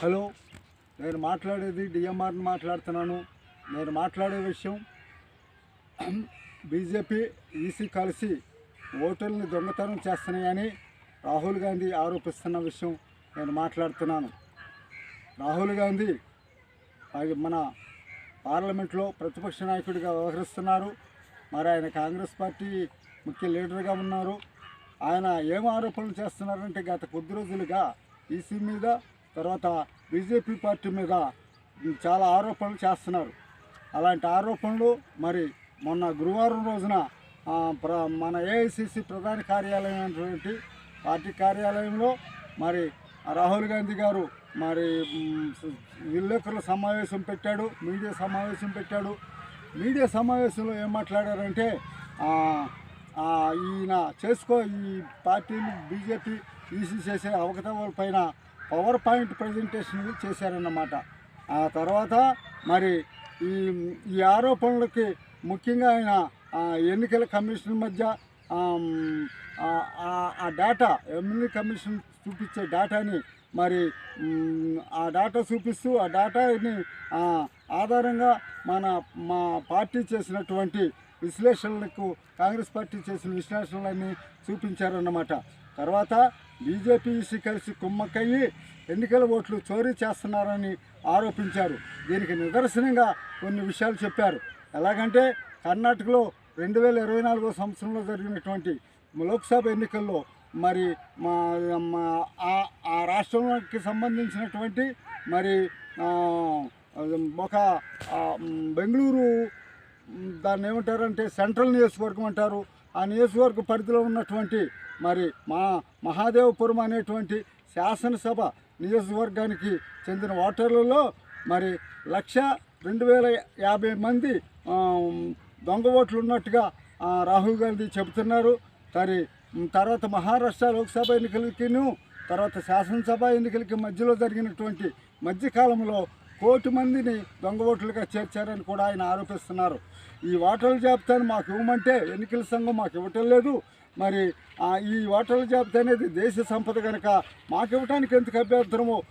Hello నేను మాట్లాడేది డిఎంఆర్ని మాట్లాడుతున్నాను. నేను మాట్లాడే విషయం బీజేపీ ఈసీ కలిసి ఓటర్ని దొంగతనం చేస్తున్నాయని రాహుల్ గాంధీ ఆరోపిస్తున్న విషయం నేను మాట్లాడుతున్నాను. రాహుల్ గాంధీ అది మన పార్లమెంట్లో ప్రతిపక్ష నాయకుడిగా వ్యవహరిస్తున్నారు. మరి ఆయన కాంగ్రెస్ పార్టీ ముఖ్య లీడర్గా ఉన్నారు. ఆయన ఏం ఆరోపణలు చేస్తున్నారంటే గత కొద్ది రోజులుగా ఈసీ మీద తర్వాత బీజేపీ పార్టీ మీద చాలా ఆరోపణలు చేస్తున్నారు. అలాంటి ఆరోపణలు మరి మొన్న గురువారం రోజున ప్ర మన ఏఐసిసి ప్రధాన కార్యాలయం అయినటువంటి పార్టీ కార్యాలయంలో మరి రాహుల్ గాంధీ గారు మరి విలేకరుల సమావేశం పెట్టాడు మీడియా సమావేశం పెట్టాడు. మీడియా సమావేశంలో ఏం మాట్లాడారంటే ఈయన చేసుకో ఈ పార్టీలు బీజేపీ ఈసీ చేసే అవకతవల పైన పవర్ పాయింట్ ప్రజెంటేషన్ చేశారన్నమాట. ఆ తర్వాత మరి ఈ ఈ ఆరోపణలకి ముఖ్యంగా ఆయన ఎన్నికల కమిషన్ మధ్య ఆ, డేటా ఎమ్మెల్యే కమిషన్ చూపించే డేటాని మరి ఆ డేటా చూపిస్తూ ఆ డేటాని ఆధారంగా మన మా పార్టీ చేసినటువంటి విశ్లేషణలకు కాంగ్రెస్ పార్టీ చేసిన విశ్లేషణలన్నీ చూపించారన్నమాట. తర్వాత బీజేపీ కలిసి కుమ్మక్కయ్యి ఎన్నికల ఓట్లు చోరీ చేస్తున్నారని ఆరోపించారు. దీనికి నిదర్శనంగా కొన్ని విషయాలు చెప్పారు. ఎలాగంటే కర్ణాటకలో రెండు వేల ఇరవై నాలుగో సంవత్సరంలో జరిగినటువంటి లోక్సభ ఎన్నికల్లో మరి మా మా ఆ- రాష్ట్రంకి సంబంధించినటువంటి మరి ఒక బెంగళూరు దాన్ని ఏమంటారంటే సెంట్రల్ నియోజకవర్గం అంటారు. ఆ నియోజకవర్గ పరిధిలో ఉన్నటువంటి మరి మా మహాదేవపురం అనేటువంటి శాసనసభ నియోజకవర్గానికి చెందిన ఓటర్లలో మరి లక్ష రెండు వేల యాభై మంది దొంగ ఓట్లు ఉన్నట్టుగా రాహుల్ గాంధీ చెబుతున్నారు. మరి తర్వాత మహారాష్ట్ర లోక్సభ ఎన్నికలకిను తర్వాత శాసనసభ ఎన్నికలకి మధ్యలో జరిగినటువంటి మధ్యకాలంలో కోటి మందిని దొంగ ఓట్లుగా చేర్చారని కూడా ఆయన ఆరోపిస్తున్నారు. ఈ ఓటర్ల జాబితాను మాకు ఇవ్వమంటే ఎన్నికల సంఘం మాకు ఇవ్వటం లేదు. మరి ఈ ఓటర్ల జాబితా అనేది దేశ సంపద కనుక మాకు ఇవ్వడానికి ఎందుకు అభ్యంతరమో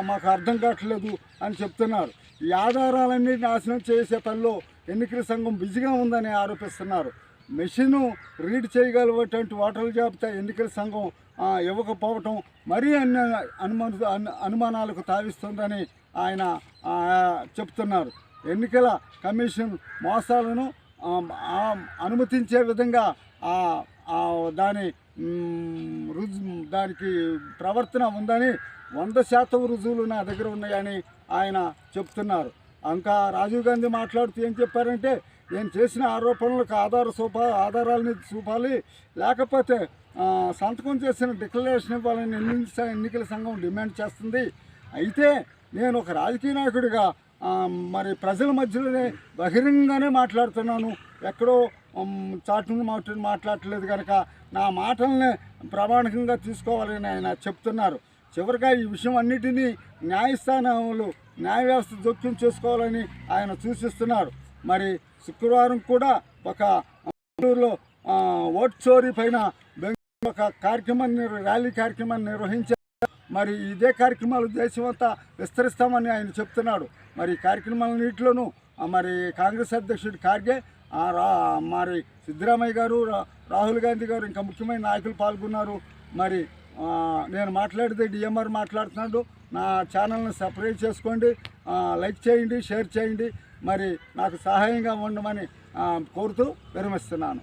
మాకు అర్థం కావట్లేదు అని చెప్తున్నారు. ఈ ఆధారాలన్నీ నాశనం చేసే పనిలో ఎన్నికల సంఘం బిజీగా ఉందని ఆరోపిస్తున్నారు. మెషిను రీడ్ చేయగలిగేటువంటి ఓటర్ల జాబితా ఎన్నికల సంఘం ఇవ్వకపోవటం మరీ అన్ని అనుమాన అను- అనుమానాలకు తావిస్తుందని ఆయన చెప్తున్నారు. ఎన్నికల కమిషన్ మోసాలను అనుమతించే విధంగా దాని రుజు దానికి ప్రవర్తన ఉందని వంద శాతం రుజువులు నా దగ్గర ఉన్నాయని ఆయన చెప్తున్నారు. ఇంకా రాజీవ్ గాంధీ మాట్లాడుతూ ఏం చెప్పారంటే నేను చేసిన ఆరోపణలకు ఆధార చూపా ఆధారాలని చూపాలి. లేకపోతే సంతకం చేసిన డిక్లరేషన్ ఇవ్వాలని ఎన్నికల సంఘం డిమాండ్ చేస్తుంది. అయితే నేను ఒక రాజకీయ నాయకుడిగా మరి ప్రజల మధ్యలోనే బహిరంగంగానే మాట్లాడుతున్నాను. ఎక్కడో చాటును మాటను మాట్లాడట్లేదు కనుక నా మాటల్ని ప్రామాణికంగా తీసుకోవాలని ఆయన చెప్తున్నారు. చివరిగా ఈ విషయం అన్నిటినీ న్యాయస్థానములు న్యాయ వ్యవస్థ జోక్యం చేసుకోవాలని ఆయన సూచిస్తున్నారు. మరి శుక్రవారం కూడా ఒక బెంగళూరులో ఓట్ చోరీ పైన బెంగళూరు ఒక కార్యక్రమాన్ని ర్యాలీ కార్యక్రమాన్ని నిర్వహించారు. మరి ఇదే కార్యక్రమాలు దేశమంతా విస్తరిస్తామని ఆయన చెప్తున్నాడు. మరి ఈ కార్యక్రమాలన్నింటిలోనూ మరి కాంగ్రెస్ అధ్యక్షుడు ఖార్గే రా మరి సిద్ధరామయ్య గారు రా- రాహుల్ గాంధీ గారు ఇంకా ముఖ్యమైన నాయకులు పాల్గొన్నారు. మరి నేను మాట్లాడితే డిఎంఆర్ మాట్లాడుతున్నాడు. నా ఛానల్ని సబ్స్క్రైబ్ చేసుకోండి లైక్ చేయండి షేర్ చేయండి. మరి నాకు సహాయంగా ఉండమని కోరుతూ విరమిస్తున్నాను.